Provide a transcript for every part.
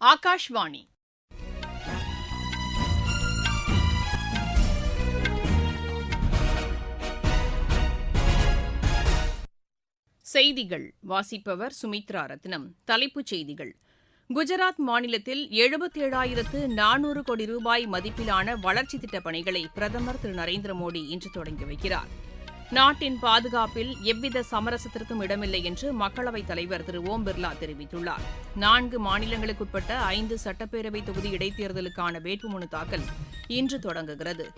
ஆகாஷ்வாணி. செய்திகள். வாசிப்பவர் சுமித்ரா ரத்னம். தலைப்புச் செய்திகள். குஜராத் மாநிலத்தில் எழுபத்தேழாயிரத்து நானூறு கோடி ரூபாய் மதிப்பிலான வளர்ச்சித் திட்டப் பணிகளை பிரதமர் திரு நரேந்திர மோடி இன்று தொடங்கி வைக்கிறார். நாட்டின் பாதுகாப்பில் எவ்வித சமரசத்திற்கும் இடமில்லை என்று மக்களவைத் தலைவர் திரு ஓம் பிர்லா தெரிவித்துள்ளார். நான்கு மாநிலங்களுக்குட்பட்ட ஐந்து சட்டப்பேரவை தொகுதி இடைத்தேர்தலுக்கான வேட்புமனு தாக்கல் இன்று தொடங்குகிறது.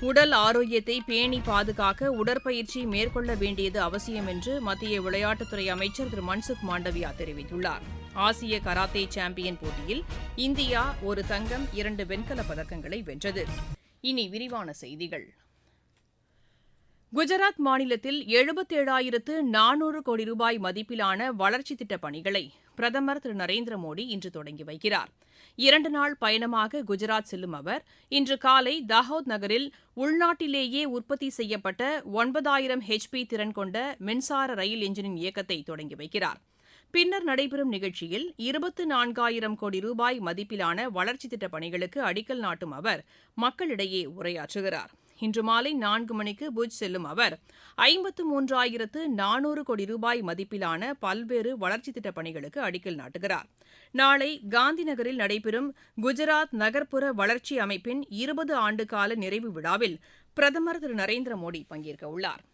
உடல் ஆரோக்கியத்தை பேணி பாதுகாக்க உடற்பயிற்சி மேற்கொள்ள வேண்டியது அவசியம் என்று மத்திய விளையாட்டுத்துறை அமைச்சர் திரு மன்சுக் மாண்டவியா தெரிவித்துள்ளார். ஆசிய கராத்தே சாம்பியன் போட்டியில் இந்தியா ஒரு தங்கம் இரண்டு வெண்கலப் பதக்கங்களை வென்றது. இனி விரிவான செய்திகள். குஜராத் மாநிலத்தில் எழுபத்தேழாயிரத்து நானூறு கோடி ரூபாய் மதிப்பிலான வளர்ச்சித் திட்டப் பணிகளை பிரதமர் திரு. நரேந்திர மோடி இன்று தொடங்கி வைக்கிறார். இரண்டு நாள் பயணமாக குஜராத் செல்லும் அவர் இன்று காலை தாஹோத் நகரில் உள்நாட்டிலேயே உற்பத்தி செய்யப்பட்ட ஒன்பதாயிரம் ஹெச்பி திறன் கொண்ட மின்சார ரயில் எஞ்சினின் இயக்கத்தை தொடங்கி வைக்கிறார். பின்னர் நடைபெறும் நிகழ்ச்சியில் இருபத்து நான்காயிரம் கோடி ரூபாய் மதிப்பிலான வளர்ச்சித் திட்டப் பணிகளுக்கு அடிக்கல் நாட்டும் அவர் மக்களிடையே உரையாற்றுகிறார். இன்று மாலை நான்கு மணிக்கு புஜ் செல்லும் அவர் ஐம்பத்து மூன்றாயிரத்து நானூறு கோடி ரூபாய் மதிப்பிலான பல்வேறு வளர்ச்சித் திட்டப் பணிகளுக்கு அடிக்கல் நாட்டுகிறார். நாளை காந்தி நகரில் நடைபெறும் குஜராத் நகர்ப்புற வளர்ச்சி அமைப்பின் இருபது ஆண்டுகால நிறைவு விழாவில் பிரதமர் திரு நரேந்திர மோடி பங்கேற்க உள்ளார்.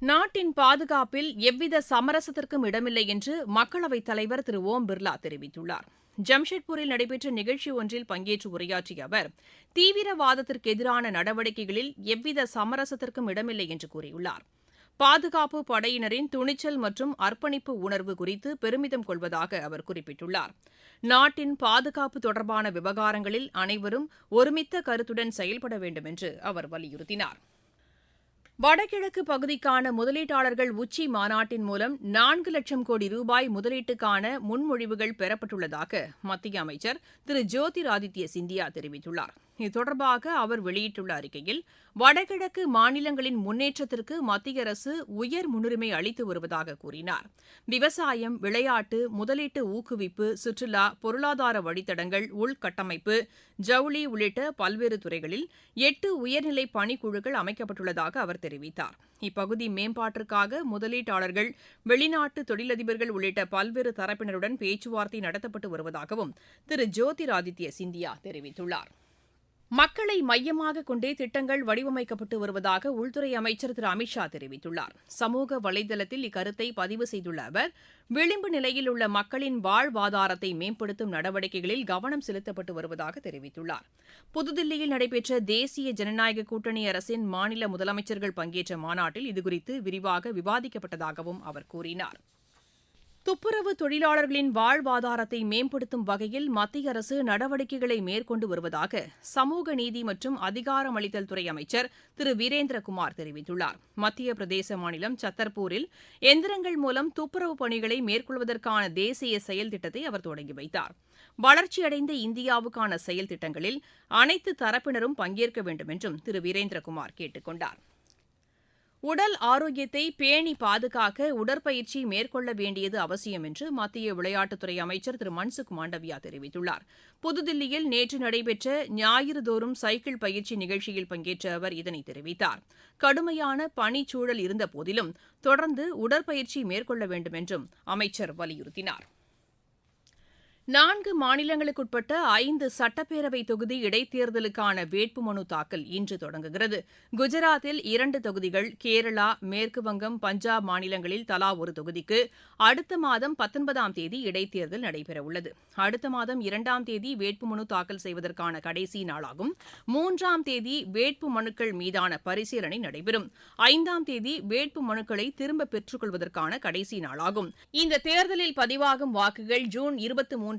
நாட்டின் பாதுகாப்பில் எவ்வித சமரசத்திற்கும் இடமில்லை என்று மக்களவைத் தலைவர் திரு ஓம் பிர்லா தெரிவித்துள்ளார். ஜம்ஷெட்பூரில் நடைபெற்ற நிகழ்ச்சி ஒன்றில் பங்கேற்று உரையாற்றிய அவர் தீவிரவாதத்திற்கு எதிரான நடவடிக்கைகளில் எவ்வித சமரசத்திற்கும் இடமில்லை என்று கூறியுள்ளார். பாதுகாப்பு படையினரின் துணிச்சல் மற்றும் அர்ப்பணிப்பு உணர்வு குறித்து பெருமிதம் கொள்வதாக அவர் குறிப்பிட்டுள்ளார். நாட்டின் பாதுகாப்பு தொடர்பான விவகாரங்களில் அனைவரும் ஒருமித்த கருத்துடன் செயல்பட வேண்டும் என்று அவர் வலியுறுத்தினார். வடகிழக்கு பகுதிக்கான முதலீட்டாளர்கள் உச்சி மாநாட்டின் மூலம் நான்கு லட்சம் கோடி ரூபாய் முதலீட்டுக்கான முன்மொழிவுகள் பெறப்பட்டுள்ளதாக மத்திய அமைச்சர் திரு ஜோதிராதித்ய சிந்தியா தெரிவித்துள்ளார். இது தொடர்பாக அவர் வெளியிட்டுள்ள அறிக்கையில் வடகிழக்கு மாநிலங்களின் முன்னேற்றத்திற்கு மத்திய அரசு உயர் முன்னுரிமை அளித்து வருவதாக கூறினார். விவசாயம் விளையாட்டு முதலீட்டு ஊக்குவிப்பு சுற்றுலா பொருளாதார வழித்தடங்கள் உள்கட்டமைப்பு ஜவுளி உள்ளிட்ட பல்வேறு துறைகளில் எட்டு உயர்நிலை பணிக்குழுக்கள் அமைக்கப்பட்டுள்ளதாக அவர் தெரிவித்தார். இப்பகுதி மேம்பாட்டிற்காக முதலீட்டாளர்கள் வெளிநாட்டு தொழிலதிபர்கள் உள்ளிட்ட பல்வேறு தரப்பினருடன் பேச்சுவார்த்தை நடத்தப்பட்டு வருவதாகவும் திரு. ஜோதிராதித்ய சிந்தியா தெரிவித்துள்ளார். மக்களை மையமாக கொண்டே திட்டங்கள் வடிவமைக்கப்பட்டு வருவதாக உள்துறை அமைச்சர் திரு. அமித்ஷா தெரிவித்துள்ளார். சமூக வலைதளத்தில் இக்கருத்தை பதிவு செய்துள்ள அவர் விளிம்பு நிலையில் உள்ள மக்களின் வாழ்வாதாரத்தை மேம்படுத்தும் நடவடிக்கைகளில் கவனம் செலுத்தப்பட்டு வருவதாக தெரிவித்துள்ளார். புதுதில்லியில் நடைபெற்ற தேசிய ஜனநாயக கூட்டணி அரசின் மாநில முதலமைச்சர்கள் பங்கேற்ற மாநாட்டில் இதுகுறித்து விரிவாக விவாதிக்கப்பட்டதாகவும் அவர் கூறினார். துப்புரவு தொழிலாளர்களின் வாழ்வாதாரத்தை மேம்படுத்தும் வகையில் மத்திய அரசு நடவடிக்கைகளை மேற்கொண்டு வருவதாக சமூக நீதி மற்றும் அதிகாரமளித்தல் துறை அமைச்சர் திரு வீரேந்திரகுமார் தெரிவித்துள்ளார். மத்திய பிரதேச மாநிலம் சத்தர்பூரில் எந்திரங்கள் மூலம் துப்புரவு பணிகளை மேற்கொள்வதற்கான தேசிய செயல் திட்டத்தை அவர் தொடங்கி வைத்தார். வளர்ச்சியடைந்த இந்தியாவுக்கான செயல் திட்டங்களில் அனைத்து தரப்பினரும் பங்கேற்க வேண்டும் என்றும் திரு வீரேந்திரகுமார் கேட்டுக் கொண்டாா் உடல் ஆரோக்கியத்தை பேணி பாதுகாக்க உடற்பயிற்சி மேற்கொள்ள வேண்டியது அவசியம் என்று மத்திய விளையாட்டுத்துறை அமைச்சர் திரு மன்சுக் மாண்டவியா தெரிவித்துள்ளார். புதுதில்லியில் நேற்று நடைபெற்ற ஞாயிறுதோறும் சைக்கிள் பயிற்சி நிகழ்ச்சியில் பங்கேற்ற அவர் இதனை தெரிவித்தார். கடுமையான பணிச்சூழல் இருந்தபோதிலும் தொடர்ந்து உடற்பயிற்சி மேற்கொள்ள வேண்டும் என்றும் அமைச்சர் வலியுறுத்தினார். நான்கு மாநிலங்களுக்குட்பட்ட ஐந்து சட்டப்பேரவை தொகுதி இடைத்தேர்தலுக்கான வேட்புமனு தாக்கல் இன்று தொடங்குகிறது. குஜராத்தில் இரண்டு தொகுதிகள் கேரளா மேற்குவங்கம் பஞ்சாப் மாநிலங்களில் தலா ஒரு தொகுதிக்கு அடுத்த மாதம் பத்தொன்பதாம் தேதி இடைத்தேர்தல் நடைபெறவுள்ளது. அடுத்த மாதம் இரண்டாம் தேதி வேட்புமனு தாக்கல் செய்வதற்கான கடைசி நாளாகும். மூன்றாம் தேதி வேட்பு மனுக்கள் மீதான பரிசீலனை நடைபெறும். ஐந்தாம் தேதி வேட்பு மனுக்களை திரும்ப பெற்றுக் கொள்வதற்கான கடைசி நாளாகும். இந்த தேர்தலில் பதிவாகும் வாக்குகள் ஜூன் இருபத்தி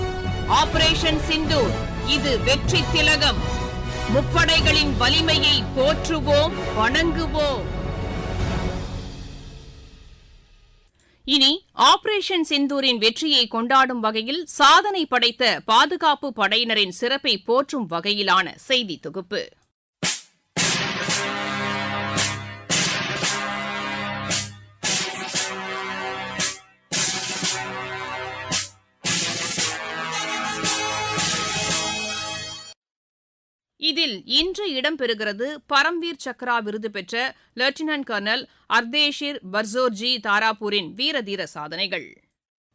ஆபரேஷன் சிந்தூர் இது வெற்றி திலகம். முப்படைகளின் வலிமையை போற்றுவோம் வணங்குவோம். இனி ஆபரேஷன் சிந்தூரின் வெற்றியை கொண்டாடும் வகையில் சாதனை படைத்த பாதுகாப்பு படையினரின் சிறப்பை போற்றும் வகையிலான செய்தி தொகுப்பு. இதில் இன்று இடம்பெறுகிறது பரம்வீர் சக்ரா விருது பெற்ற லெப்டினன்ட் கர்னல் அர்தேஷிர் பர்சோர்ஜி தாராபூரின் வீரதீர சாதனைகள்.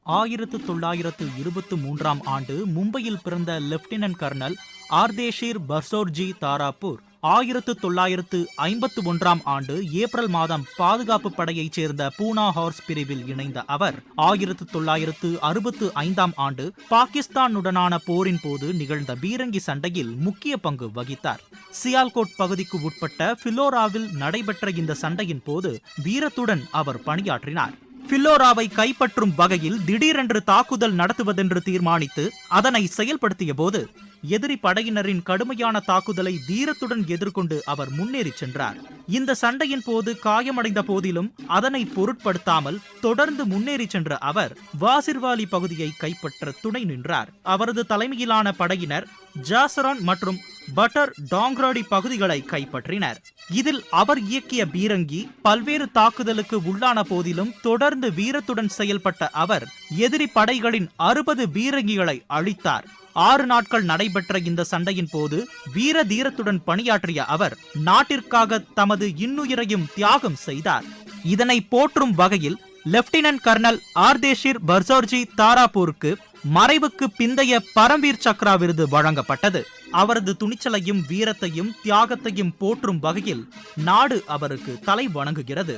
ஆயிரத்து தொள்ளாயிரத்து இருபத்து மூன்றாம் ஆண்டு மும்பையில் பிறந்த லெப்டினன்ட் கர்னல் ஆர்தேஷிர் பர்சோர்ஜி தாராபூர் ஆயிரத்து தொள்ளாயிரத்து ஐம்பத்து ஒன்றாம் ஆண்டு ஏப்ரல் மாதம் பாதுகாப்பு படையைச் சேர்ந்த பூனா ஹார்ஸ் பிரிவில் இணைந்த அவர் ஆயிரத்து தொள்ளாயிரத்து அறுபத்து ஐந்தாம் ஆண்டு பாகிஸ்தானுடனான போரின் போது நிகழ்ந்த பீரங்கி சண்டையில் முக்கிய பங்கு வகித்தார். சியால்கோட் பகுதிக்கு உட்பட்ட பிலோராவில் நடைபெற்ற இந்த சண்டையின் போது வீரத்துடன் அவர் பணியாற்றினார். பில்லோராவை கைப்பற்றும் வகையில் திடீரென்று தாக்குதல் நடத்துவதென்று தீர்மானித்து அதனை செயல்படுத்திய போது எதிரி படையினரின் கடுமையான தாக்குதலை தீரத்துடன் எதிர்கொண்டு அவர் முன்னேறி சென்றார். இந்த சண்டையின் போது காயமடைந்த போதிலும் அதனை பொருட்படுத்தாமல் தொடர்ந்து முன்னேறி சென்ற அவர் வாசிர்வாலி பகுதியை கைப்பற்ற துணை நின்றார். அவரது தலைமையிலான படையினர் ஜாசரான் மற்றும் பட்டர் டாங்ராடி பகுதிகளை கைப்பற்றினர். இதில் அவர் இயக்கிய பீரங்கி பல்வேறு தாக்குதலுக்கு உள்ளான போதிலும் தொடர்ந்து வீரத்துடன் செயல்பட்ட அவர் எதிரி படைகளின் அறுபது பீரங்கிகளை அழித்தார். ஆறு நாட்கள் நடைபெற்ற இந்த சண்டையின் போது வீர தீரத்துடன் பணியாற்றிய அவர் நாட்டிற்காக தமது இன்னுயிரையும் தியாகம் செய்தார். இதனை போற்றும் வகையில் லெப்டினன்ட் கர்னல் ஆர்தேஷிர் பர்சோர்ஜி தாராபூருக்கு மறைவுக்கு பிந்தைய பரம்வீர் சக்ரா விருது வழங்கப்பட்டது. அவரது துணிச்சலையும் வீரத்தையும் தியாகத்தையும் போற்றும் வகையில் நாடு அவருக்கு தலை வணங்குகிறது.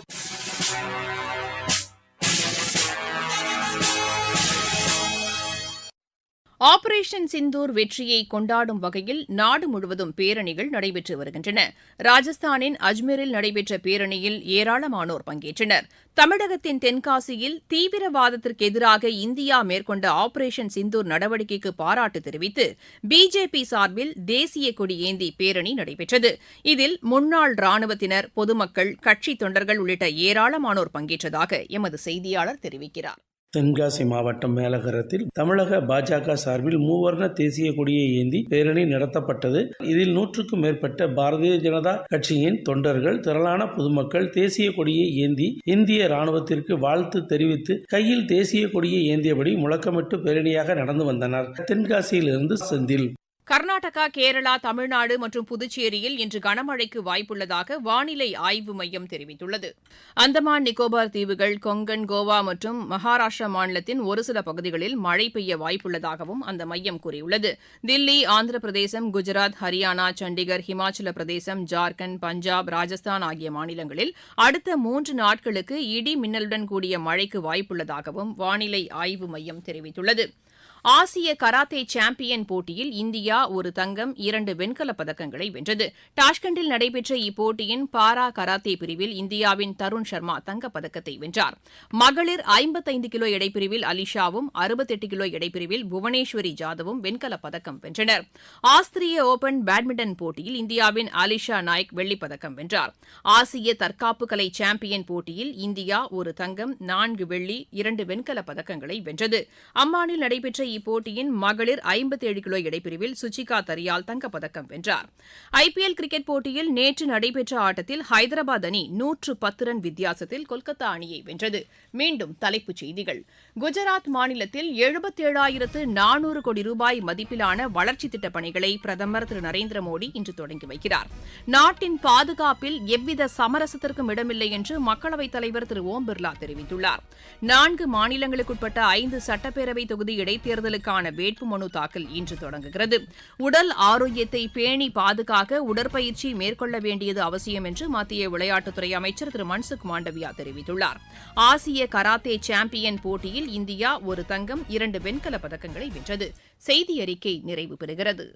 ஆபரேஷன் சிந்தூர் வெற்றியை கொண்டாடும் வகையில் நாடு முழுவதும் பேரணிகள் நடைபெற்று வருகின்றன. ராஜஸ்தானின் அஜ்மீரில் நடைபெற்ற பேரணியில் ஏராளமானோர் பங்கேற்றனர். தமிழகத்தின் தென்காசியில் தீவிரவாதத்திற்கு எதிராக இந்தியா மேற்கொண்ட ஆபரேஷன் சிந்தூர் நடவடிக்கைக்கு பாராட்டு தெரிவித்து பிஜேபி சார்பில் தேசிய கொடி ஏந்தி பேரணி நடைபெற்றது. இதில் முன்னாள் ராணுவத்தினர் பொதுமக்கள் கட்சித் தொண்டர்கள் உள்ளிட்ட ஏராளமானோர் பங்கேற்றதாக எமது செய்தியாளர் தெரிவிக்கிறார். தென்காசி மாவட்டம் மேலகரத்தில் தமிழக பாஜக சார்பில் மூவர்ண தேசிய கொடியை ஏந்தி பேரணி நடத்தப்பட்டது. இதில் நூற்றுக்கும் மேற்பட்ட பாரதிய ஜனதா கட்சியின் தொண்டர்கள் திரளான பொதுமக்கள் தேசிய கொடியை ஏந்தி இந்திய ராணுவத்திற்கு வாழ்த்து தெரிவித்து கையில் தேசிய கொடியை ஏந்தியபடி முழக்கமிட்டு பேரணியாக நடந்து வந்தனர். தென்காசியிலிருந்து செந்தில் கர்நாடகா கேரளா தமிழ்நாடு மற்றும் புதுச்சேரியில் இன்று கனமழைக்கு வாய்ப்புள்ளதாக வானிலை ஆய்வு மையம் தெரிவித்துள்ளது. அந்தமான் நிக்கோபார் தீவுகள் கொங்கன் கோவா மற்றும் மகாராஷ்டிரா மாநிலத்தின் ஒரு சில பகுதிகளில் மழை பெய்ய வாய்ப்புள்ளதாகவும் அந்த மையம் கூறியுள்ளது. தில்லி ஆந்திர பிரதேசம் குஜராத் ஹரியானா சண்டிகர் ஹிமாச்சல பிரதேசம் ஜார்க்கண்ட் பஞ்சாப் ராஜஸ்தான் ஆகிய மாநிலங்களில் அடுத்த மூன்று நாட்களுக்கு இடி மின்னலுடன் கூடிய மழைக்கு வாய்ப்புள்ளதாகவும் வானிலை ஆய்வு மையம் தெரிவித்துள்ளது. ஆசிய கராத்தே சாம்பியன் போட்டியில் இந்தியா ஒரு தங்கம் இரண்டு வெண்கலப் பதக்கங்களை வென்றது. டாஷ்கண்டில் நடைபெற்ற இப்போட்டியின் பாரா கராத்தே பிரிவில் இந்தியாவின் தருண் சர்மா தங்கப்பதக்கத்தை வென்றார். மகளிர் ஐம்பத்தைந்து கிலோ எடைப்பிரிவில் அலிஷாவும் அறுபத்தெட்டு கிலோ எடைப்பிரிவில் புவனேஸ்வரி ஜாதவும் வெண்கலப் பதக்கம் வென்றனர். ஆஸ்திரிய ஓபன் பேட்மிண்டன் போட்டியில் இந்தியாவின் அலிஷா நாயக் வெள்ளிப்பதக்கம் வென்றார். ஆசிய தற்காப்பு கலை சாம்பியன் போட்டியில் இந்தியா ஒரு தங்கம் நான்கு வெள்ளி இரண்டு வெண்கலப் பதக்கங்களை வென்றது. அம்மானில் நடைபெற்ற இப்போட்டியின் மகளிர் ஐம்பத்தேழு கிலோ இடைப்பிரிவில் சுச்சிகா தரியால் தங்கப்பதக்கம் வென்றார். ஐபிஎல் கிரிக்கெட் போட்டியில் நேற்று நடைபெற்ற ஆட்டத்தில் ஹைதராபாத் அணி நூற்று பத்து ரன் வித்தியாசத்தில் கொல்கத்தா அணியை வென்றது. மீண்டும் தலைப்புச் செய்திகள். குஜராத் மாநிலத்தில் எழுபத்தேழாயிரத்து நானூறு கோடி ரூபாய் மதிப்பிலான வளர்ச்சித் திட்டப் பணிகளை பிரதமர் திரு நரேந்திர மோடி இன்று தொடங்கி வைக்கிறார். நாட்டின் பாதுகாப்பில் எவ்வித சமரசத்திற்கும் இடமில்லை என்று மக்களவைத் தலைவர் திரு ஓம் பிர்லா தெரிவித்துள்ளார். நான்கு மாநிலங்களுக்குட்பட்ட ஐந்து சட்டப்பேரவை தொகுதி இடைத்தேர்தல் இடைத்தேர்தலுக்கான வேட்புமனு தாக்கல் இன்று தொடங்குகிறது. உடல் ஆரோக்கியத்தை பேணி பாதுகாக்க உடற்பயிற்சி மேற்கொள்ள வேண்டியது அவசியம் என்று மத்திய விளையாட்டுத்துறை அமைச்சர் திரு மன்சுக் மாண்டவியா தெரிவித்துள்ளார். ஆசிய கராத்தே சாம்பியன் போட்டியில் இந்தியா ஒரு தங்கம் இரண்டு வெண்கலப் பதக்கங்களை வென்றது. செய்தி அறிக்கை நிறைவு பெறுகிறது.